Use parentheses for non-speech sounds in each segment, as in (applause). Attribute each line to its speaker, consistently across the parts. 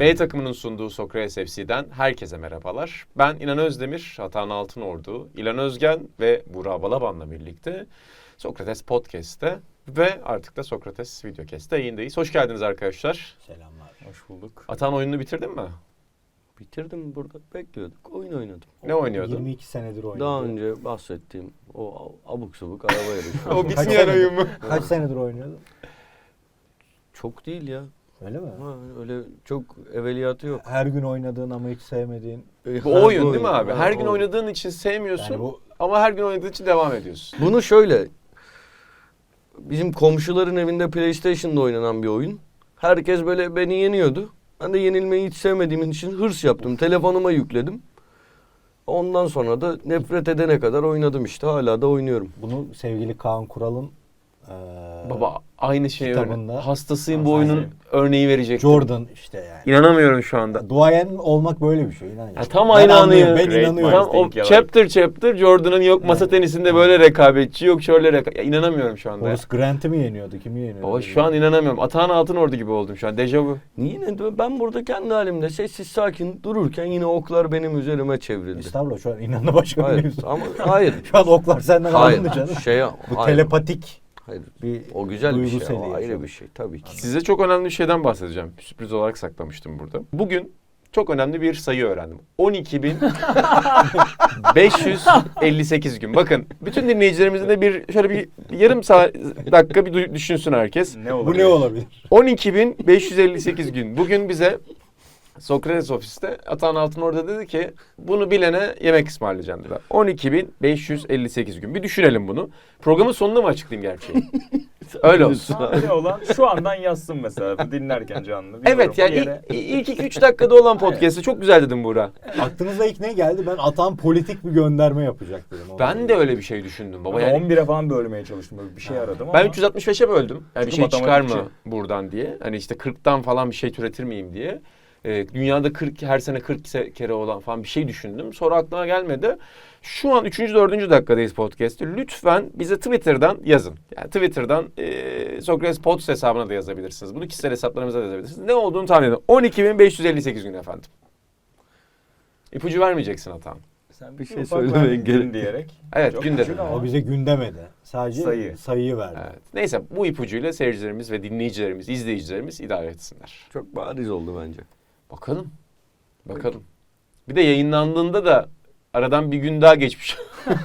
Speaker 1: B takımının sunduğu Sokrates FC'den herkese merhabalar. Ben İnan Özdemir, Atan Altınordu, İlan Özgen ve Burak Balaban'la birlikte Sokrates Podcast'te ve artık da Sokrates Videocast'te yayındayız. Hoş geldiniz arkadaşlar.
Speaker 2: Selamlar.
Speaker 3: Hoş bulduk.
Speaker 1: Atan oyununu bitirdin mi?
Speaker 3: Bitirdim burada bekliyorduk. Oyun oynadım.
Speaker 1: Ne oynuyordun?
Speaker 2: 22 senedir oynadı.
Speaker 3: Daha önce bahsettiğim o abuk sabuk araba yarışı. (laughs)
Speaker 1: O bitmeyen oyun mu?
Speaker 2: Kaç senedir oynuyordun?
Speaker 3: çok değil ya.
Speaker 2: Öyle mi?
Speaker 3: Ha, öyle çok evveliyatı yok.
Speaker 2: Her gün oynadığın ama hiç sevmediğin.
Speaker 1: Bu o oyun değil mi abi? Her gün
Speaker 3: o.
Speaker 1: oynadığın için sevmiyorsun
Speaker 2: Yani bu
Speaker 1: ama her gün oynadığın için devam ediyorsun.
Speaker 3: Bunu şöyle. Bizim komşuların evinde PlayStation'da oynanan bir oyun. Herkes böyle beni yeniyordu. Ben de yenilmeyi hiç sevmediğim için hırs yaptım. Telefonuma yükledim. Ondan sonra da nefret edene kadar oynadım işte. Hala da oynuyorum.
Speaker 2: bunu sevgili Kaan Kural'ın eee,
Speaker 1: Baba aynı şey
Speaker 2: Kitabında-
Speaker 1: örne- Hastasıyım bu oyunun örneği verecek.
Speaker 2: Jordan işte yani.
Speaker 1: İnanamıyorum şu anda.
Speaker 2: Duayen olmak böyle bir şey inan.
Speaker 1: Ya tam aynı
Speaker 2: anlıyorum,
Speaker 1: anıyı.
Speaker 2: Ben
Speaker 3: Great
Speaker 2: inanıyorum.
Speaker 1: Tam o
Speaker 3: Think ya,
Speaker 1: chapter chapter Jordan'ın yok masa tenisinde böyle rekabetçi yok şöyle reka- ya inanamıyorum şu anda. ya.
Speaker 2: Horace Grant'ı mı yeniyordu? Kimi yeniyordu?
Speaker 1: Baba şu an inanamıyorum. Atahan Altınordu gibi oldum şu an. Dejavu.
Speaker 3: Niye ne? Ben burada kendi halimde sessiz sakin dururken yine oklar benim üzerime çevrildi.
Speaker 2: Estağfurullah şu an inandı başka
Speaker 3: Hayır
Speaker 2: biriyorsun.
Speaker 3: ama hayır. (laughs)
Speaker 2: Şu an oklar senden
Speaker 3: hayır.
Speaker 2: alındı canım.
Speaker 3: Şey,
Speaker 2: Bu
Speaker 3: hayır.
Speaker 2: telepatik
Speaker 3: Hayır.
Speaker 2: bir
Speaker 3: O güzel bir şey. O ayrı bir şey tabii ki.
Speaker 1: Size çok önemli bir şeyden bahsedeceğim. Sürpriz olarak saklamıştım burada. Bugün çok önemli bir sayı öğrendim. 12.558 gün. Bakın bütün dinleyicilerimizin de bir şöyle bir yarım saat dakika bir düşünsün herkes.
Speaker 3: Ne
Speaker 2: Bu ne olabilir?
Speaker 1: 12.558 gün. Bugün bize Sokrates ofiste Atan Altın orada dedi ki bunu bilene yemek ısmarlayacağım dedi. 12.558 gün. Bir düşünelim bunu. Programın sonunda mı açıklayayım gerçeği? (laughs) Öyle olsun.
Speaker 4: Ne olan şu andan yazsın mesela bu dinlerken canlı.
Speaker 1: Evet yani
Speaker 4: yere-
Speaker 1: ilk 2-3 dakikada olan podcast'ı çok güzel dedim Buğra.
Speaker 2: Aklınıza ilk ne geldi? Ben atan politik bir gönderme yapacak dedim.
Speaker 1: Ben de öyle bir şey düşündüm baba.
Speaker 4: Ben
Speaker 1: Yani
Speaker 4: 11'e falan bölmeye çalıştım böyle bir şey aradım ama.
Speaker 1: ben 365'e böldüm. Yani bir şey çıkar mı
Speaker 4: matematikçi.
Speaker 1: buradan diye. Hani işte 40'tan falan bir şey türetir miyim diye. Ee, dünyada 40 her sene 40 se- kere olan falan bir şey düşündüm. Sonra aklıma gelmedi. Şu an 3. 4. dakikadayız podcast'te. Lütfen bize Twitter'dan yazın. Yani Twitter'dan e, Sokrates Pods hesabına da yazabilirsiniz. Bunu kişisel hesaplarımıza da yazabilirsiniz. Ne olduğunu tahmin edin. 12.558 gün efendim. İpucu vermeyeceksin hatam.
Speaker 4: Sen
Speaker 3: Bir şey
Speaker 4: verdin
Speaker 3: gerek-
Speaker 4: diyerek.
Speaker 1: Evet
Speaker 4: Çok
Speaker 1: gün dedim.
Speaker 2: O bize gün demedi. Sadece
Speaker 4: Sayı.
Speaker 2: sayıyı verdi.
Speaker 1: Evet. Neyse bu ipucuyla seyircilerimiz ve dinleyicilerimiz, izleyicilerimiz idare etsinler.
Speaker 3: Çok bariz oldu bence.
Speaker 1: Bakalım. Bakalım. Bir de yayınlandığında da aradan bir gün daha geçmiş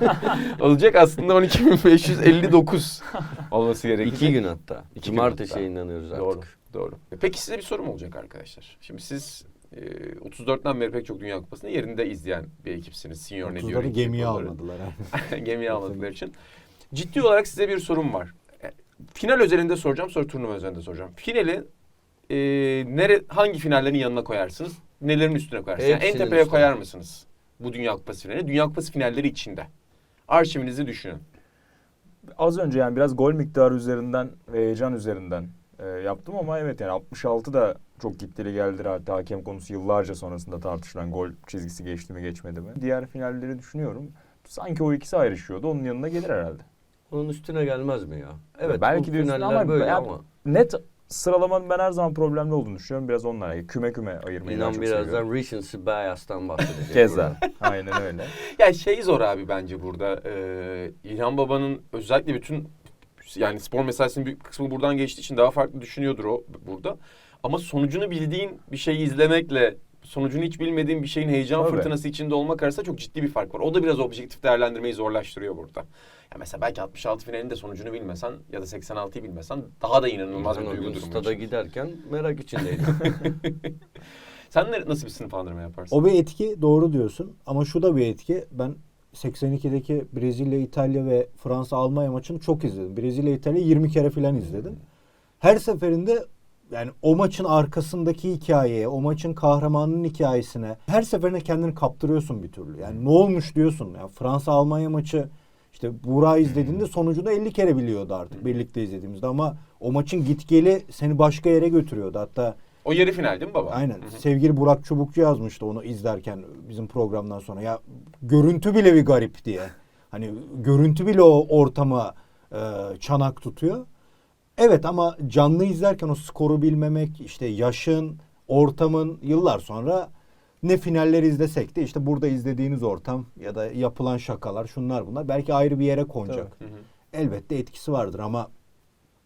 Speaker 1: (laughs) olacak. Aslında 12.559 olması gerekiyor.
Speaker 3: İki gün hatta.
Speaker 1: İki
Speaker 3: Cumartesi yayınlanıyoruz artık.
Speaker 1: Doğru. Doğru. Peki size bir sorum olacak arkadaşlar. Şimdi siz e, 34'ten beri pek çok Dünya Kupası'nı yerinde izleyen bir ekipsiniz. Senior ne diyor?
Speaker 2: 30'ları gemiye almadılar. (laughs)
Speaker 1: gemiye almadıkları için. Ciddi olarak size bir sorum var. E, Final özelinde soracağım, sonra turnuva özelinde soracağım. Finali e, nere, hangi finallerin yanına koyarsınız? Nelerin üstüne koyarsınız? Yani en
Speaker 3: Hepsinin
Speaker 1: tepeye
Speaker 3: üstüne.
Speaker 1: koyar mısınız? Bu Dünya Kupası finali. Dünya Kupası finalleri içinde. Arşivinizi düşünün.
Speaker 4: Az önce yani biraz gol miktarı üzerinden ve heyecan üzerinden e, yaptım ama evet yani 66 da çok gittili geldi hatta hakem konusu yıllarca sonrasında tartışılan gol çizgisi geçti mi geçmedi mi. Diğer finalleri düşünüyorum. Sanki o ikisi ayrışıyordu. Onun yanına gelir herhalde.
Speaker 3: Onun üstüne gelmez mi ya? Evet
Speaker 4: belki
Speaker 3: bu
Speaker 4: de üstüne
Speaker 3: finaller
Speaker 4: ama
Speaker 3: böyle
Speaker 4: ben-
Speaker 3: ama.
Speaker 4: Net sıralamanın ben her zaman problemli olduğunu düşünüyorum. Biraz yani küme küme ayırmayı
Speaker 3: İnan
Speaker 4: çok
Speaker 3: birazdan
Speaker 4: seviyorum.
Speaker 3: recency bias'tan bahsedeceğim. (laughs)
Speaker 4: Keza. Aynen öyle. (laughs)
Speaker 1: Ya şey zor abi bence burada. Ee, İlhan Baba'nın özellikle bütün yani spor mesaisinin büyük kısmı buradan geçtiği için daha farklı düşünüyordur o burada. Ama sonucunu bildiğin bir şeyi izlemekle sonucunu hiç bilmediğin bir şeyin heyecan
Speaker 4: Tabii.
Speaker 1: fırtınası içinde olmak arasında çok ciddi bir fark var. O da biraz objektif değerlendirmeyi zorlaştırıyor burada. Ya mesela belki 66 finalinde sonucunu bilmesen ya da 86'yı bilmesen daha da inanılmaz bir duygu durumu.
Speaker 3: stada giderken merak içindeydim. (laughs)
Speaker 1: Sen ne, nasıl bir sınıflandırma yaparsın?
Speaker 2: O bir etki doğru diyorsun ama şu da bir etki. Ben 82'deki Brezilya, İtalya ve Fransa Almanya maçını çok izledim. Brezilya, İtalya 20 kere falan izledim. Her seferinde yani o maçın arkasındaki hikayeye, o maçın kahramanının hikayesine her seferinde kendini kaptırıyorsun bir türlü. Yani ne olmuş diyorsun. Yani Fransa Almanya maçı işte Buğra izlediğinde sonucunu 50 kere biliyordu artık birlikte izlediğimizde ama o maçın gitgeli seni başka yere götürüyordu. Hatta
Speaker 1: O yarı final değil mi baba?
Speaker 2: Aynen.
Speaker 1: Hı hı.
Speaker 2: Sevgili Burak Çubukçu yazmıştı onu izlerken bizim programdan sonra. Ya görüntü bile bir garip diye. Hani görüntü bile o ortama e, çanak tutuyor. Evet ama canlı izlerken o skoru bilmemek, işte yaşın, ortamın yıllar sonra ne finaller izlesek de işte burada izlediğiniz ortam ya da yapılan şakalar şunlar bunlar belki ayrı bir yere konacak.
Speaker 1: Hı hı.
Speaker 2: Elbette etkisi vardır ama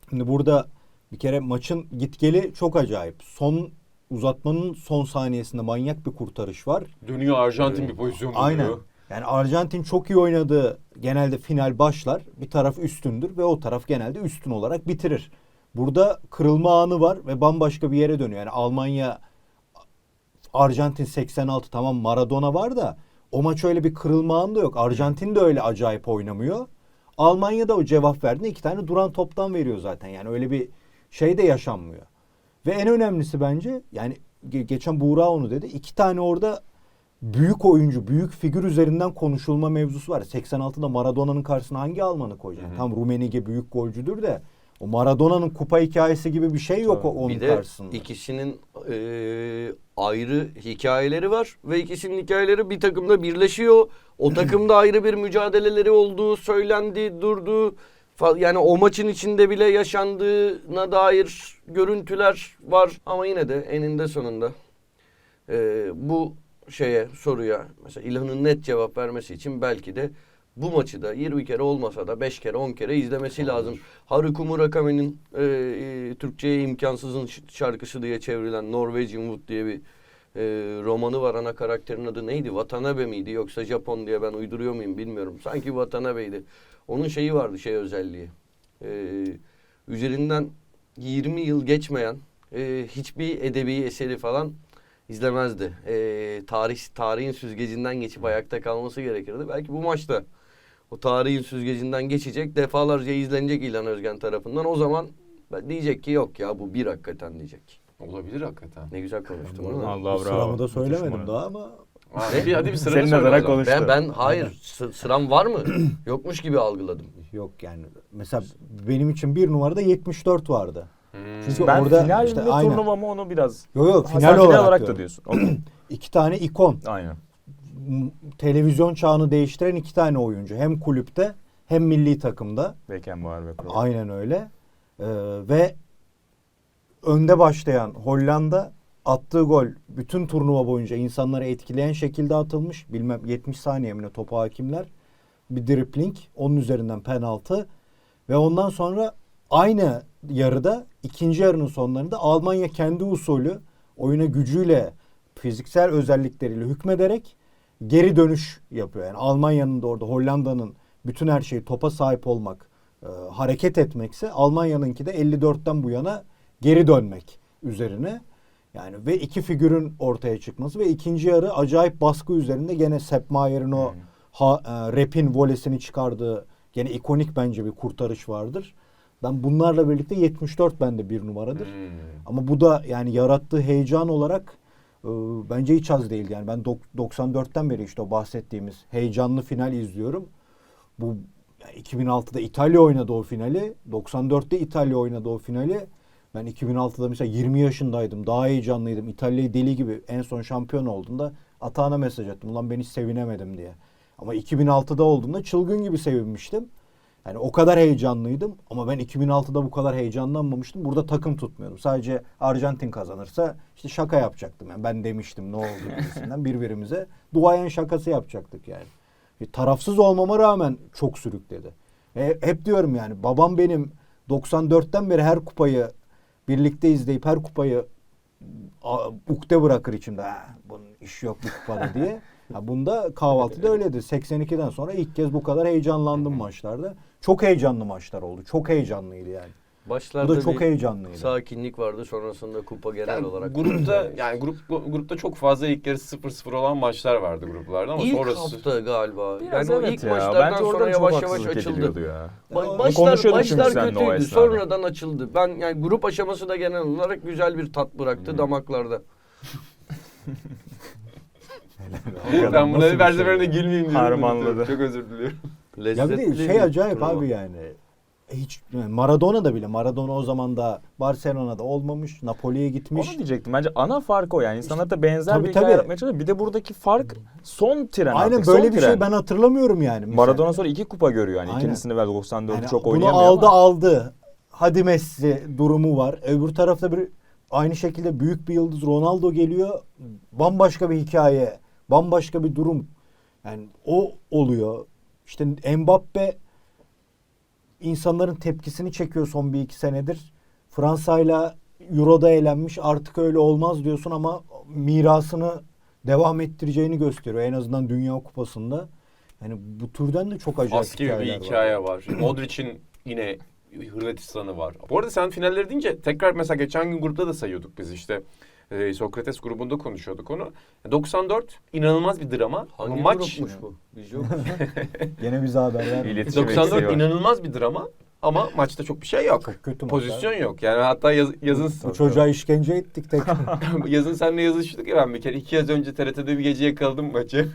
Speaker 2: şimdi burada bir kere maçın gitgeli çok acayip. Son uzatmanın son saniyesinde manyak bir kurtarış var.
Speaker 1: Dönüyor Arjantin bir pozisyon buluyor.
Speaker 2: Aynen. Yani Arjantin çok iyi oynadığı genelde final başlar. Bir taraf üstündür ve o taraf genelde üstün olarak bitirir. Burada kırılma anı var ve bambaşka bir yere dönüyor. Yani Almanya Arjantin 86 tamam Maradona var da o maç öyle bir kırılma anı da yok. Arjantin de öyle acayip oynamıyor. Almanya da o cevap verdiğinde iki tane duran toptan veriyor zaten. Yani öyle bir şey de yaşanmıyor. Ve en önemlisi bence yani ge- geçen Buğra onu dedi. iki tane orada büyük oyuncu, büyük figür üzerinden konuşulma mevzusu var. 86'da Maradona'nın karşısına hangi Alman'ı koyacaksın? Tam Rumenige büyük golcüdür de o Maradona'nın kupa hikayesi gibi bir şey yok o- onun
Speaker 3: bir de
Speaker 2: karşısında.
Speaker 3: ikisinin eee, ayrı hikayeleri var ve ikisinin hikayeleri bir takımda birleşiyor. O takımda (clears throat) ayrı bir mücadeleleri olduğu söylendi, durdu. Yani o maçın içinde bile yaşandığına dair görüntüler var ama yine de eninde sonunda eee, bu şeye soruya mesela İlhan'ın net cevap vermesi için belki de bu maçı da 20 kere olmasa da 5 kere 10 kere izlemesi lazım. Haruki Murakami'nin e, e, Türkçe'ye imkansızın şarkısı diye çevrilen Norwegian Wood diye bir e, romanı var. Ana karakterin adı neydi? Watanabe miydi yoksa Japon diye ben uyduruyor muyum bilmiyorum. Sanki Watanabe'ydi. Onun şeyi vardı şey özelliği. E, üzerinden 20 yıl geçmeyen e, hiçbir edebi eseri falan izlemezdi. E, tarih tarihin süzgecinden geçip ayakta kalması gerekirdi. Belki bu maçta o tarihin süzgecinden geçecek, defalarca izlenecek İlhan Özgen tarafından. O zaman ben diyecek ki yok ya bu bir hakikaten diyecek.
Speaker 1: Olabilir hakikaten.
Speaker 3: Ne güzel konuştum. Mi?
Speaker 4: Allah bravo.
Speaker 2: Sıramı da söylemedim daha ama
Speaker 1: Hadi bir, hadi bir sırada
Speaker 4: Senin adına
Speaker 1: o zaman.
Speaker 4: konuş.
Speaker 3: Ben ben hayır sı- sıram var mı? (clears throat) Yokmuş gibi algıladım.
Speaker 2: yok yani. Mesela benim için bir numarada 74 vardı.
Speaker 1: Hmm.
Speaker 2: Çünkü
Speaker 4: Ben
Speaker 2: orada
Speaker 4: final
Speaker 2: işte
Speaker 4: mi
Speaker 2: aynen.
Speaker 4: turnuva mı onu biraz...
Speaker 2: Yok yok
Speaker 4: Ha,
Speaker 2: final,
Speaker 4: sen
Speaker 2: olarak,
Speaker 4: da diyorsun. (clears throat)
Speaker 2: İki tane ikon.
Speaker 4: Aynen.
Speaker 2: Televizyon çağını değiştiren iki tane oyuncu. Hem kulüpte hem milli takımda.
Speaker 4: Beckenbauer ve Cruyff.
Speaker 2: Aynen öyle. Ee, ve önde başlayan Hollanda attığı gol bütün turnuva boyunca insanları etkileyen şekilde atılmış. Bilmem 70 saniye mi topa hakimler. Bir dripling. Onun üzerinden penaltı. Ve ondan sonra aynı yarıda ikinci yarının sonlarında Almanya kendi usulü oyuna gücüyle fiziksel özellikleriyle hükmederek geri dönüş yapıyor. Yani Almanya'nın da orada Hollanda'nın bütün her şeyi topa sahip olmak, e, hareket etmekse Almanya'nınki de 54'ten bu yana geri dönmek üzerine. Yani ve iki figürün ortaya çıkması ve ikinci yarı acayip baskı üzerinde gene Sepp Mayer'in o ha, e, rap'in volesini çıkardığı gene ikonik bence bir kurtarış vardır. Ben bunlarla birlikte 74 bende bir numaradır.
Speaker 1: Hmm.
Speaker 2: Ama bu da yani yarattığı heyecan olarak e, bence hiç az değil. Yani ben dok- 94'ten beri işte o bahsettiğimiz heyecanlı final izliyorum. Bu yani 2006'da İtalya oynadı o finali. 94'te İtalya oynadı o finali. Ben 2006'da mesela 20 yaşındaydım. Daha heyecanlıydım. İtalya'yı deli gibi en son şampiyon olduğunda Atağan'a mesaj attım. Ulan ben hiç sevinemedim diye. Ama 2006'da olduğunda çılgın gibi sevinmiştim. Yani o kadar heyecanlıydım ama ben 2006'da bu kadar heyecanlanmamıştım. Burada takım tutmuyordum. Sadece Arjantin kazanırsa işte şaka yapacaktım. Yani ben demiştim ne oldu gibisinden (laughs) birbirimize duayen şakası yapacaktık yani. E, tarafsız olmama rağmen çok sürükledi. E, hep diyorum yani babam benim 94'ten beri her kupayı birlikte izleyip her kupayı a, ukde bırakır içimde. Ha, bunun iş yok bu kupada diye. (laughs) Ha, bunda kahvaltıda öyledi. 82'den sonra ilk kez bu kadar heyecanlandım (laughs) maçlarda. Çok heyecanlı maçlar oldu. Çok heyecanlıydı yani. Bu
Speaker 3: Başlarda
Speaker 2: da çok heyecanlıydı.
Speaker 3: sakinlik vardı sonrasında kupa genel
Speaker 1: Yani
Speaker 3: olarak.
Speaker 1: grupta (clears throat) yani grup grupta çok fazla ilk yarısı 0-0 olan maçlar vardı gruplarda ama
Speaker 3: İlk
Speaker 1: sonrası
Speaker 3: hafta galiba.
Speaker 4: Biraz
Speaker 3: yani o
Speaker 4: evet
Speaker 3: ilk
Speaker 4: ya.
Speaker 3: maçlardan
Speaker 4: Bence
Speaker 3: sonra yavaş yavaş açıldı.
Speaker 4: ya.
Speaker 3: Ba-
Speaker 4: o
Speaker 3: kötüydü. Sonradan açıldı. Ben yani grup aşaması da genel olarak güzel bir tat bıraktı damaklarda. (laughs)
Speaker 1: ben
Speaker 2: bir
Speaker 1: her
Speaker 2: şey
Speaker 1: gülmeyeyim diyorum.
Speaker 4: Harmanladı.
Speaker 1: Çok özür diliyorum.
Speaker 2: Ya bir de şey acayip
Speaker 3: turnuva.
Speaker 2: abi yani. Hiç yani Maradona da bile Maradona o zaman da Barcelona'da olmamış, Napoli'ye gitmiş.
Speaker 4: Onu diyecektim. Bence ana fark o yani. İnsanlar da benzer
Speaker 2: Tabii,
Speaker 4: bir hikaye
Speaker 2: tabii.
Speaker 4: yaratmaya çalışıyor. Bir de buradaki fark son tren
Speaker 2: Aynen
Speaker 4: artık.
Speaker 2: böyle
Speaker 4: son
Speaker 2: bir
Speaker 4: tren.
Speaker 2: şey ben hatırlamıyorum yani. Mesela.
Speaker 4: Maradona sonra iki kupa görüyor yani.
Speaker 2: Aynen.
Speaker 4: İkincisini ver 94'ü
Speaker 2: Yani
Speaker 4: çok
Speaker 2: bunu
Speaker 4: oynayamıyor
Speaker 2: aldı
Speaker 4: ama.
Speaker 2: aldı. Hadi Messi durumu var. Öbür tarafta bir aynı şekilde büyük bir yıldız Ronaldo geliyor. Bambaşka bir hikaye, bambaşka bir durum. Yani o oluyor. İşte Mbappe insanların tepkisini çekiyor son bir iki senedir. Fransa'yla Euro'da eğlenmiş artık öyle olmaz diyorsun ama mirasını devam ettireceğini gösteriyor. En azından Dünya Kupası'nda. Yani bu türden de çok acayip
Speaker 1: As gibi bir
Speaker 2: hikayeler var.
Speaker 1: hikaye var. Modric'in yine Hırvatistan'ı var. Bu arada sen finalleri deyince tekrar mesela geçen gün grupta da sayıyorduk biz işte. Ee, Sokrates grubunda konuşuyorduk onu. 94 inanılmaz bir drama.
Speaker 3: Hangi
Speaker 1: ama maç
Speaker 3: grupmuş bu? Biz yok. (laughs)
Speaker 2: Gene bize haber vermiyor.
Speaker 4: İletişim eksiği
Speaker 1: 94
Speaker 4: var.
Speaker 1: inanılmaz bir drama ama maçta çok bir şey yok.
Speaker 2: Çok kötü
Speaker 1: Pozisyon
Speaker 2: abi.
Speaker 1: yok. Yani hatta yaz- yazın
Speaker 2: Bu çocuğa (laughs) işkence ettik tek. (laughs)
Speaker 1: yazın seninle yazıştık ya ben bir kere. iki yaz önce TRT'de bir gece yakaladım maçı.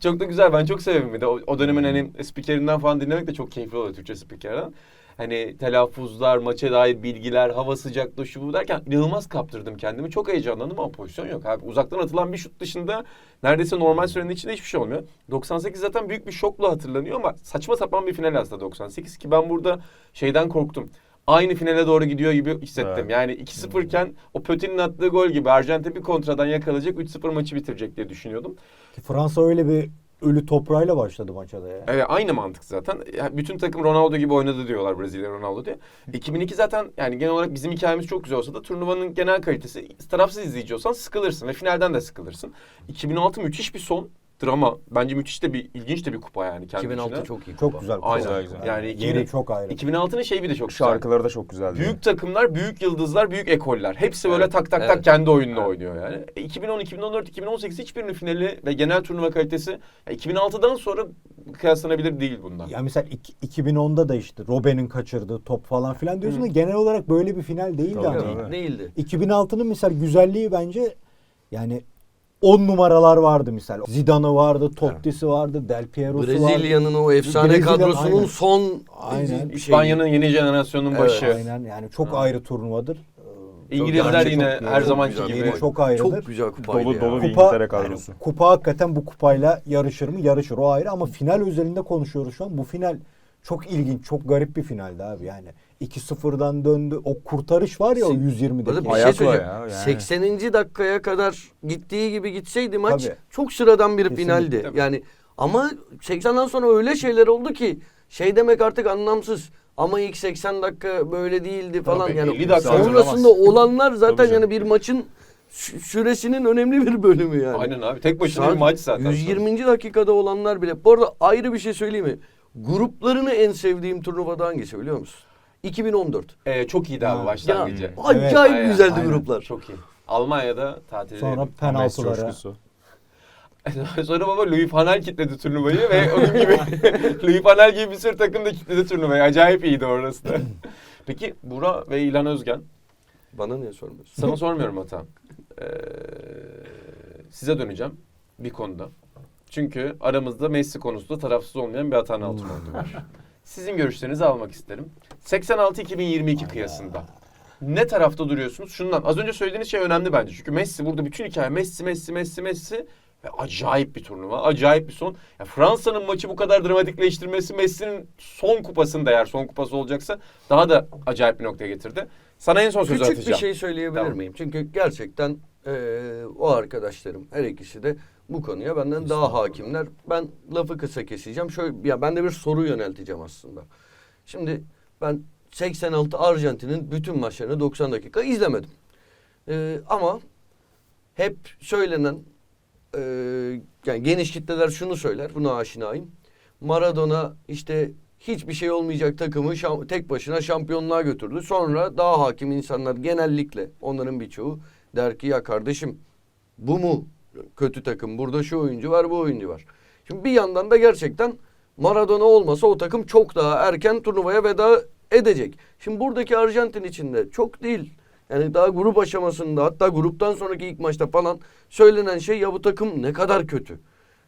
Speaker 1: çok da güzel. Ben çok severim bir de. O, o dönemin hani spikerinden falan dinlemek de çok keyifli oluyor Türkçe spikerden. Hani telaffuzlar, maça dair bilgiler, hava sıcaklığı şu bu derken inanılmaz kaptırdım kendimi. Çok heyecanlandım ama pozisyon yok. Abi uzaktan atılan bir şut dışında neredeyse normal sürenin içinde hiçbir şey olmuyor. 98 zaten büyük bir şokla hatırlanıyor ama saçma sapan bir final aslında 98 ki ben burada şeyden korktum. Aynı finale doğru gidiyor gibi hissettim.
Speaker 4: Evet.
Speaker 1: Yani 2-0 iken o Pötin'in attığı gol gibi Arjantin bir kontradan yakalayacak 3-0 maçı bitirecek diye düşünüyordum.
Speaker 2: Fransa öyle bir ölü toprağıyla başladı maça da ya.
Speaker 1: Evet aynı mantık zaten. Ya, bütün takım Ronaldo gibi oynadı diyorlar Brezilya Ronaldo diye. 2002 zaten yani genel olarak bizim hikayemiz çok güzel olsa da turnuvanın genel kalitesi tarafsız izleyici olsan sıkılırsın ve finalden de sıkılırsın. 2006 müthiş bir son drama. Bence müthiş de bir ilginç de bir kupa yani kendi
Speaker 3: 2006
Speaker 1: içinde.
Speaker 3: çok iyi.
Speaker 2: Çok
Speaker 3: kupa.
Speaker 2: güzel. kupa.
Speaker 1: Aynen.
Speaker 4: Güzel, güzel.
Speaker 1: Yani
Speaker 2: Yeri
Speaker 1: 2000
Speaker 2: çok ayrı.
Speaker 1: 2006'nın şeyi bir de çok güzel.
Speaker 4: Şarkıları da çok güzeldi.
Speaker 1: Büyük takımlar, büyük yıldızlar, büyük ekoller. Hepsi böyle
Speaker 3: Evet,
Speaker 1: tak tak
Speaker 3: evet.
Speaker 1: tak kendi oyununu
Speaker 3: Evet.
Speaker 1: oynuyor yani. E, 2010, 2014, 2018 hiçbirinin finali ve genel turnuva kalitesi ya 2006'dan sonra kıyaslanabilir değil bundan.
Speaker 2: Ya mesela iki- 2010'da da işte Robben'in kaçırdığı top falan filan diyorsun da genel olarak böyle bir final değildi
Speaker 4: Tabii,
Speaker 2: ama.
Speaker 4: tabii.
Speaker 3: Değildi.
Speaker 2: 2006'nın misal güzelliği bence yani 10 numaralar vardı misal. Zidane'ı vardı, Totti'si vardı, Del Piero'su vardı.
Speaker 3: Brezilya'nın o efsane
Speaker 2: Brezilya-
Speaker 3: kadrosunun
Speaker 2: aynen.
Speaker 3: son
Speaker 2: Aynen.
Speaker 3: şey.
Speaker 1: İspanya'nın yeni jenerasyonun
Speaker 3: Evet,
Speaker 1: başı.
Speaker 2: Aynen yani çok ayrı turnuvadır. Ee,
Speaker 1: İngilizler
Speaker 3: Çok-
Speaker 1: yine
Speaker 2: çok-
Speaker 1: her
Speaker 2: çok
Speaker 1: zamanki
Speaker 3: güzel.
Speaker 1: gibi.
Speaker 2: Yeri çok ayrıdır.
Speaker 3: Çok güzel kupaydı
Speaker 4: Dolu
Speaker 3: ya.
Speaker 4: dolu bir
Speaker 2: Kupa,
Speaker 4: İngiltere kadrosu.
Speaker 2: kupa hakikaten bu kupayla yarışır mı? Yarışır o ayrı ama final özelinde konuşuyoruz şu an. Bu final çok ilginç, çok garip bir finaldi abi yani. 2-0'dan döndü. O kurtarış var ya o
Speaker 3: Böyle
Speaker 2: 120'deki.
Speaker 3: bir
Speaker 4: Ayakla
Speaker 3: şey söyleyeceğim.
Speaker 4: ya, yani.
Speaker 3: 80. dakikaya kadar gittiği gibi gitseydi maç
Speaker 2: Tabii.
Speaker 3: çok sıradan bir
Speaker 2: Kesinlikle.
Speaker 3: finaldi.
Speaker 1: Tabii.
Speaker 3: Yani ama 80'den sonra öyle şeyler oldu ki şey demek artık anlamsız. Ama ilk 80 dakika böyle değildi falan.
Speaker 1: Tabii,
Speaker 3: yani
Speaker 1: 50 dakika
Speaker 3: sonrasında olanlar zaten yani bir maçın sü- süresinin önemli bir bölümü yani.
Speaker 1: Aynen abi. Tek başına
Speaker 3: Saat
Speaker 1: bir maç zaten.
Speaker 3: 120. dakikada olanlar bile. Bu arada ayrı bir şey söyleyeyim mi? Gruplarını en sevdiğim turnuvada hangisi biliyor musun? 2014.
Speaker 1: Ee, çok iyiydi abi
Speaker 2: Ha.
Speaker 3: Ya
Speaker 1: başlangıcı.
Speaker 3: acayip
Speaker 1: Aynen,
Speaker 3: güzeldi
Speaker 2: aynen.
Speaker 3: gruplar.
Speaker 1: Çok iyi. Almanya'da tatil
Speaker 2: Sonra penaltılara. (laughs)
Speaker 1: Sonra baba Louis van Gaal kitledi turnuvayı ve onun gibi (laughs) Louis van Gaal gibi bir sürü takım da kitledi turnuvayı. Acayip iyiydi orası da. (clears throat) Peki Bura ve İlhan Özgen.
Speaker 3: Bana niye sormuyorsun?
Speaker 1: Sana sormuyorum hata. Ee, size döneceğim bir konuda. Çünkü aramızda Messi konusunda tarafsız olmayan bir Atan Altınoğlu var. Sizin görüşlerinizi almak isterim. 86-2022 kıyasında. Ne tarafta duruyorsunuz? Şundan az önce söylediğiniz şey önemli bence. Çünkü Messi burada bütün hikaye Messi Messi Messi Messi ve acayip bir turnuva, acayip bir son. Ya Fransa'nın maçı bu kadar dramatikleştirmesi Messi'nin son kupasında eğer son kupası olacaksa daha da acayip bir noktaya getirdi. Sana en son sözü
Speaker 3: Küçük
Speaker 1: atacağım.
Speaker 3: bir şey söyleyebilir
Speaker 1: Tamam.
Speaker 3: miyim? Çünkü gerçekten eee, o arkadaşlarım her ikisi de bu konuya benden daha hakimler. Ben lafı kısa keseceğim. Şöyle ya ben de bir soru yönelteceğim aslında. Şimdi ben 86 Arjantin'in bütün maçlarını 90 dakika izlemedim. Eee, ama hep söylenen eee, yani geniş kitleler şunu söyler. Buna aşinayım. Maradona işte hiçbir şey olmayacak takımı tek başına şampiyonluğa götürdü. Sonra daha hakim insanlar genellikle onların birçoğu der ki ya kardeşim bu mu kötü takım? Burada şu oyuncu var, bu oyuncu var. Şimdi bir yandan da gerçekten Maradona olmasa o takım çok daha erken turnuvaya veda edecek. Şimdi buradaki Arjantin içinde çok değil. Yani daha grup aşamasında hatta gruptan sonraki ilk maçta falan söylenen şey ya bu takım ne kadar kötü.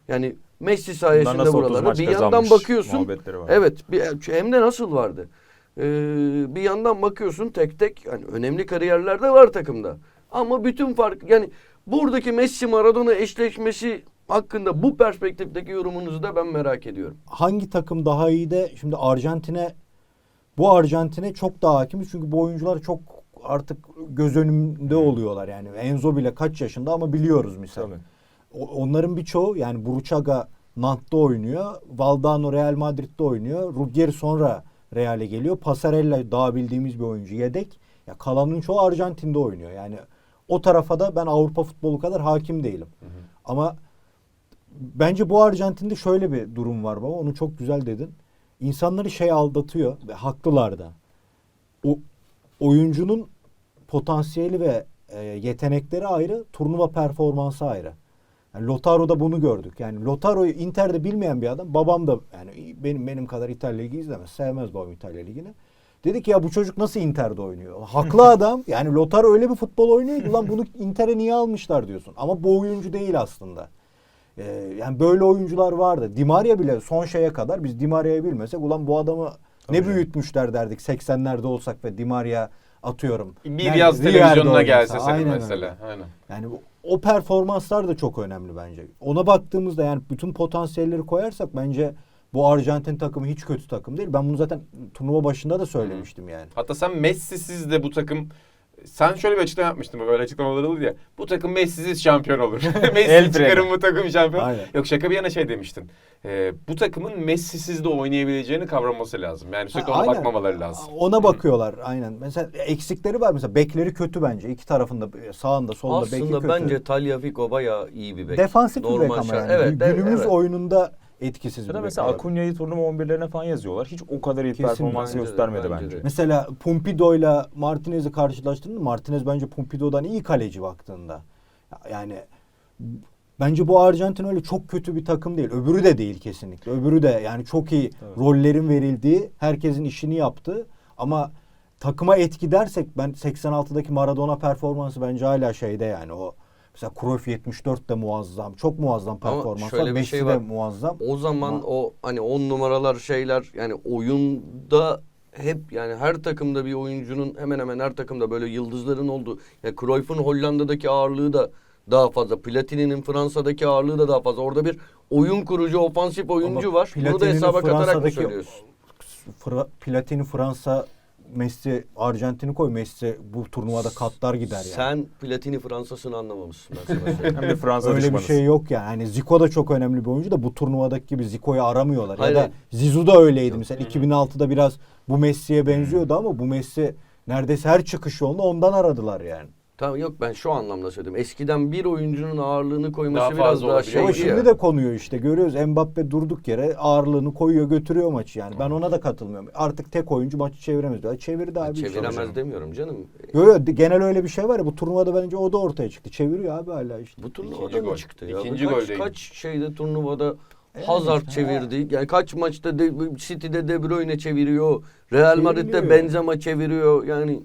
Speaker 3: Yani Messi sayesinde
Speaker 4: nasıl 30
Speaker 3: buralara bir yandan bakıyorsun. Evet bir, hem de nasıl vardı. Ee, bir yandan bakıyorsun tek tek yani önemli kariyerler de var takımda. Ama bütün fark yani buradaki Messi Maradona eşleşmesi hakkında bu perspektifteki yorumunuzu da ben merak ediyorum.
Speaker 2: hangi takım daha iyi de şimdi Arjantin'e bu Arjantin'e çok daha hakimiz çünkü bu oyuncular çok artık göz önünde oluyorlar yani. Enzo bile kaç yaşında ama biliyoruz misal.
Speaker 3: Tabii.
Speaker 2: Onların birçoğu yani Burçaga Nant'ta oynuyor. Valdano Real Madrid'de oynuyor. Ruggeri sonra Real'e geliyor. Pasarella daha bildiğimiz bir oyuncu yedek. Ya kalanın çoğu Arjantin'de oynuyor. Yani o tarafa da ben Avrupa futbolu kadar hakim değilim. Ama bence bu Arjantin'de şöyle bir durum var baba. Onu çok güzel dedin. İnsanları şey aldatıyor ve haklılar da. O oyuncunun potansiyeli ve e, yetenekleri ayrı, turnuva performansı ayrı. Yani Lotaro'da bunu gördük. Yani Lotaro'yu Inter'de bilmeyen bir adam. Babam da yani benim benim kadar İtalya Ligi izlemez. Sevmez babam İtalya Ligi'ni. Dedi ki ya bu çocuk nasıl Inter'de oynuyor? Haklı (laughs) adam. Yani Lotaro öyle bir futbol oynuyor ki lan bunu Inter'e niye almışlar diyorsun. Ama bu oyuncu değil aslında. Ee, yani böyle oyuncular vardı. Di Maria bile son şeye kadar biz Di Maria'yı bilmesek ulan bu adamı
Speaker 4: Tabii
Speaker 2: ne
Speaker 4: canım.
Speaker 2: büyütmüşler derdik 80'lerde olsak ve Di Maria atıyorum.
Speaker 1: Bir
Speaker 2: Yani
Speaker 1: yaz televizyonuna gelse senin mesela. Aynen.
Speaker 2: Yani o performanslar da çok önemli bence. Ona baktığımızda yani bütün potansiyelleri koyarsak bence bu Arjantin takımı hiç kötü takım değil. Ben bunu zaten turnuva başında da söylemiştim yani.
Speaker 1: Hatta sen Messi'siz de bu takım sen şöyle bir açıklama yapmıştın böyle açıklamalar olur ya. Bu takım Messi'siz şampiyon olur. (laughs) (laughs) Messi çıkarın bu takım şampiyon.
Speaker 2: Aynen.
Speaker 1: Yok şaka bir yana şey demiştin. Ee, bu takımın Messi'siz de oynayabileceğini kavraması lazım. Yani sürekli
Speaker 2: Ha,
Speaker 1: ona
Speaker 2: aynen.
Speaker 1: bakmamaları lazım.
Speaker 2: Ona bakıyorlar aynen. Mesela eksikleri var mesela bekleri kötü bence. İki tarafında sağında solunda beki
Speaker 3: Aslında
Speaker 2: kötü.
Speaker 3: bence Tagliafico bayağı iyi bir bek.
Speaker 2: defansif bir bek
Speaker 3: Normal
Speaker 2: ama yani.
Speaker 3: Evet,
Speaker 2: Günümüz
Speaker 3: evet.
Speaker 2: oyununda etkisiz
Speaker 4: Ya da mesela. Acuña'yı turnuva 11'lerine falan yazıyorlar. Hiç o kadar iyi
Speaker 2: Kesin
Speaker 4: performans
Speaker 3: bence de,
Speaker 4: göstermedi
Speaker 3: bence
Speaker 4: bence.
Speaker 3: de.
Speaker 2: Mesela Pompido'yla Martinez'i karşılaştırdığında Martinez bence Pompido'dan iyi kaleci baktığında. Yani bence bu Arjantin öyle çok kötü bir takım değil. Öbürü de değil kesinlikle. Öbürü de yani çok iyi
Speaker 4: Tabii.
Speaker 2: rollerin verildiği, herkesin işini yaptığı ama takıma etki dersek ben 86'daki Maradona performansı bence hala şeyde yani o mesela Cruyff 74 de muazzam. Çok muazzam
Speaker 3: Ama
Speaker 2: performans
Speaker 3: şöyle bir şey
Speaker 2: de
Speaker 3: var.
Speaker 2: muazzam.
Speaker 3: O zaman
Speaker 2: Ama-
Speaker 3: o hani on numaralar şeyler yani oyunda hep yani her takımda bir oyuncunun hemen hemen her takımda böyle yıldızların olduğu. Ya Cruyff'un Hollanda'daki ağırlığı da daha fazla. Platini'nin Fransa'daki ağırlığı da daha fazla. Orada bir oyun kurucu, ofansif oyuncu
Speaker 2: Ama
Speaker 3: var. Bunu da hesaba katarak mı söylüyorsun?
Speaker 2: Fra, Platini Fransa Messi Arjantin'i koy Messi bu turnuvada katlar gider yani.
Speaker 3: Sen Platini Fransa'sını anlamamışsın ben sana söyleyeyim.
Speaker 4: Hem de Fransa
Speaker 2: Öyle bir
Speaker 4: düşmanız.
Speaker 2: şey yok yani. Hani Zico da çok önemli bir oyuncu da bu turnuvadaki gibi Zico'yu aramıyorlar.
Speaker 3: Hayır,
Speaker 2: ya da. Zizou da öyleydi mesela. 2006'da biraz bu Messi'ye benziyordu ama bu Messi neredeyse her çıkış yolunu ondan aradılar yani.
Speaker 3: Tamam yok ben şu anlamda söyledim. Eskiden bir oyuncunun ağırlığını koyması
Speaker 1: Daha
Speaker 3: biraz
Speaker 1: fazla
Speaker 3: daha şeydi
Speaker 2: Ama şimdi
Speaker 3: ya.
Speaker 2: de konuyor işte. Görüyoruz Mbappe durduk yere ağırlığını koyuyor götürüyor maçı yani. Ben ona da katılmıyorum. Artık tek oyuncu maçı çeviremez. diyor. Çevirdi abi.
Speaker 3: Çeviremez
Speaker 2: işte.
Speaker 3: demiyorum canım.
Speaker 2: Yo, yo, genel öyle bir şey var ya bu turnuvada bence o da ortaya çıktı. Çeviriyor abi hala işte.
Speaker 3: Bu turnuvada
Speaker 1: gol.
Speaker 3: mı çıktı ya?
Speaker 1: İkinci
Speaker 3: kaç, kaç şeyde turnuvada
Speaker 2: Evet
Speaker 3: Hazard
Speaker 2: işte,
Speaker 3: çevirdi. Yani kaç maçta de, City'de De Bruyne çeviriyor. Real Madrid'de. Benzema çeviriyor. Yani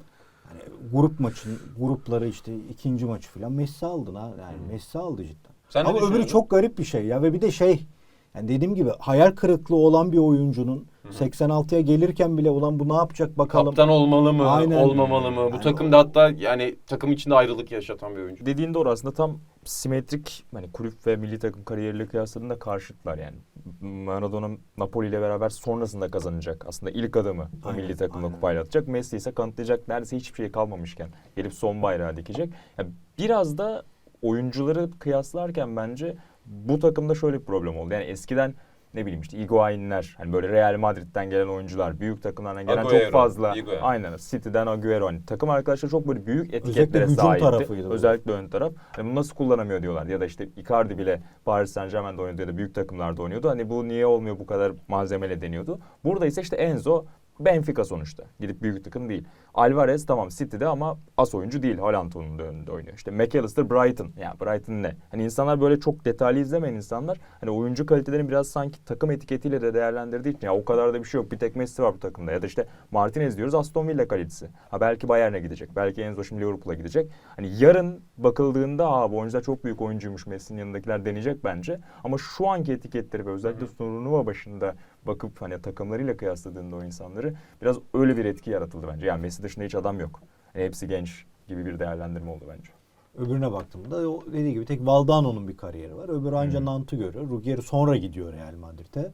Speaker 2: Hani grup maçın grupları işte ikinci maçı falan Messi aldın ha. Yani Messi aldı cidden.
Speaker 1: Sen ne
Speaker 2: Ama öbürü
Speaker 1: düşünüyorsun?
Speaker 2: çok garip bir şey ya ve bir de şey yani dediğim gibi hayal kırıklığı olan bir oyuncunun 86'ya gelirken bile ulan bu ne yapacak bakalım.
Speaker 1: Kaptan olmalı mı?
Speaker 2: Aynen.
Speaker 1: Olmamalı mı? Bu
Speaker 2: Yani
Speaker 1: takımda hatta yani takım içinde ayrılık yaşatan bir oyuncu.
Speaker 4: Dediğin doğru aslında tam simetrik hani kulüp ve milli takım kariyeriyle kıyasladığında karşıtlar yani. Maradona Napoli ile beraber sonrasında kazanacak. Aslında ilk adımı o
Speaker 2: Aynen,
Speaker 4: milli takımla
Speaker 2: aynen.
Speaker 4: kupayla atacak. Messi ise kanıtlayacak neredeyse hiçbir şey kalmamışken gelip son bayrağı dikecek. Yani biraz da oyuncuları kıyaslarken bence bu takımda şöyle bir problem oldu. Yani eskiden ne bileyim işte Higuain'ler hani böyle Real Madrid'den gelen oyuncular, büyük takımlardan gelen
Speaker 1: Agüero,
Speaker 4: çok fazla
Speaker 1: Higuain.
Speaker 4: aynen City'den Agüero hani takım arkadaşları çok böyle büyük
Speaker 2: Özellikle
Speaker 4: etiketlere
Speaker 2: hücum
Speaker 4: sahipti. Özellikle ön taraf. Hani bunu nasıl kullanamıyor diyorlar. Ya da işte Icardi bile Paris Saint Germain'de oynadı ya da büyük takımlarda oynuyordu. Hani bu niye olmuyor bu kadar malzemeyle deniyordu. Burada ise işte Enzo Benfica sonuçta. Gidip büyük takım değil. Alvarez tamam City'de ama as oyuncu değil. Holland'ın da önünde oynuyor. İşte McAllister Brighton. Ya Brighton ne? Hani insanlar böyle çok detaylı izlemeyen insanlar hani oyuncu kalitelerini biraz sanki takım etiketiyle de değerlendirdiği için ya o kadar da bir şey yok. Bir tek Messi var bu takımda. Ya da işte Martinez diyoruz Aston Villa kalecisi. Ha belki Bayern'e gidecek. Belki Enzo şimdi Liverpool'a gidecek. Hani yarın bakıldığında aa bu oyuncular çok büyük oyuncuymuş Messi'nin yanındakiler deneyecek bence. Ama şu anki etiketleri ve özellikle turnuva başında bakıp hani takımlarıyla kıyasladığında o insanları biraz öyle bir etki yaratıldı bence. Yani Messi dışında hiç adam yok. Yani hepsi genç gibi bir değerlendirme oldu bence.
Speaker 2: Öbürüne baktığımda o dediği gibi tek Valdano'nun bir kariyeri var. Öbürü anca
Speaker 4: Hı.
Speaker 2: Nant'ı görüyor. Ruggeri sonra gidiyor Real Madrid'e.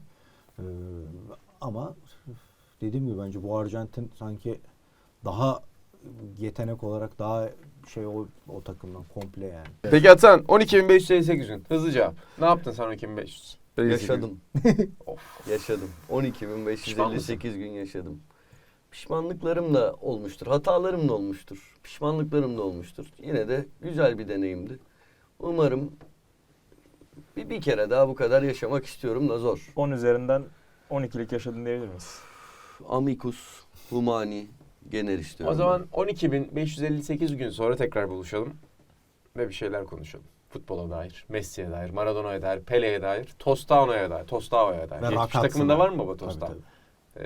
Speaker 2: Ee, ama dediğim gibi bence bu Arjantin sanki daha yetenek olarak daha şey o, o takımdan komple yani.
Speaker 1: Peki Atan 12.558 gün. Hızlıca. Ne yaptın sen 12.500?
Speaker 3: Yaşadım. (laughs)
Speaker 1: Of.
Speaker 3: Yaşadım.
Speaker 1: Pişman
Speaker 3: 12.558 gün yaşadım. Pişmanlıklarım da olmuştur. Hatalarım da olmuştur. Pişmanlıklarım da olmuştur. Yine de güzel bir deneyimdi. Umarım bir, bir kere daha bu kadar yaşamak istiyorum da zor.
Speaker 4: 10 üzerinden 12'lik yaşadın diyebilir miyiz?
Speaker 3: Amicus, Humani, Gener istiyorum.
Speaker 1: O zaman 12.558 gün sonra tekrar buluşalım ve bir şeyler konuşalım. Futbola dair, Messi'ye dair, Maradona'ya dair, Pele'ye dair, Tostano'ya dair, Tostao'ya dair.
Speaker 2: Ve Rakatsın'a.
Speaker 1: takımında var mı baba Tostao?
Speaker 2: tabii.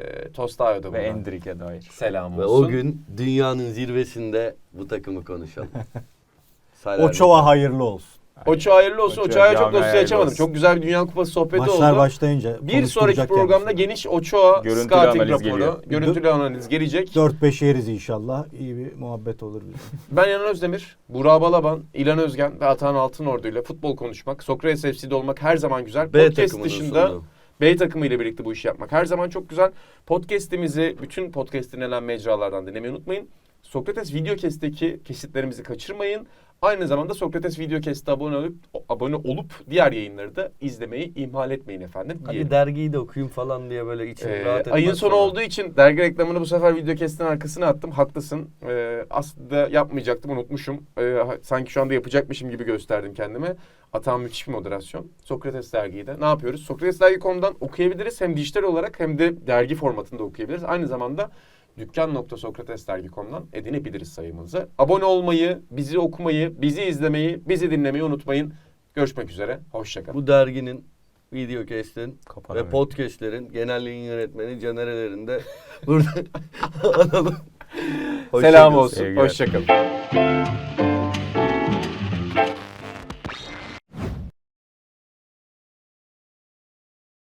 Speaker 1: Ee, Tostao'da
Speaker 4: Ve
Speaker 1: buradan
Speaker 4: Endrick'e dair.
Speaker 1: selam
Speaker 3: Ve
Speaker 1: olsun.
Speaker 3: o gün dünyanın zirvesinde bu takımı konuşalım. (laughs)
Speaker 2: Oçova hayırlı olsun.
Speaker 1: Oço hayırlı olsun.
Speaker 4: Oço'ya
Speaker 1: çok
Speaker 4: camiaya
Speaker 1: dosya
Speaker 4: hayırlı
Speaker 1: açamadım. Çok güzel bir Dünya Kupası sohbeti
Speaker 2: Maçlar
Speaker 1: oldu.
Speaker 2: başlayınca
Speaker 1: Bir sonraki programda
Speaker 2: kendisi.
Speaker 1: geniş Ochoa
Speaker 4: Görüntülü
Speaker 1: scouting raporu,
Speaker 4: geliyor.
Speaker 1: görüntülü analiz gelecek.
Speaker 2: 4-5 yeriz inşallah. İyi bir muhabbet olur bize. (laughs)
Speaker 1: Ben Yanan Özdemir, Burak Balaban, İlan Özgen ve Atahan Altınordu ile futbol konuşmak, Sokrates FC'de olmak her zaman güzel.
Speaker 3: B
Speaker 1: Podcast dışında
Speaker 3: sunduğu.
Speaker 1: B takımı ile birlikte bu işi yapmak her zaman çok güzel. Podcast'imizi bütün podcast dinlenen mecralardan dinlemeyi unutmayın. Sokrates Videocast'teki kesitlerimizi kaçırmayın. Aynı zamanda Sokrates Videocast'a abone olup abone olup diğer yayınları da izlemeyi ihmal etmeyin efendim. diyelim.
Speaker 3: Hadi dergiyi de okuyayım falan diye böyle içim
Speaker 1: Ee,
Speaker 3: rahat etmez
Speaker 1: ayın sonu
Speaker 3: sonra.
Speaker 1: olduğu için dergi reklamını bu sefer videokestin arkasına attım. Haklısın. Ee, aslında yapmayacaktım unutmuşum. Ee, sanki şu anda yapacakmışım gibi gösterdim kendime. Atağım müthiş bir moderasyon. Sokrates dergiyi de. Ne yapıyoruz? Sokratesdergi.com'dan okuyabiliriz. Hem dijital olarak hem de dergi formatında okuyabiliriz. Aynı zamanda dükkan.sokratesdergi.com'dan edinebiliriz sayımızı. Abone olmayı, bizi okumayı, bizi izlemeyi, bizi dinlemeyi unutmayın. Görüşmek üzere. Hoşçakalın.
Speaker 3: Bu derginin, Videocast'in
Speaker 4: Kapanamıyor.
Speaker 3: ve podcast'lerin genel yayın yönetmeni Caner'lerin de (laughs) burada (laughs) (laughs) analım.
Speaker 1: Selam olsun. Hoşçakalın.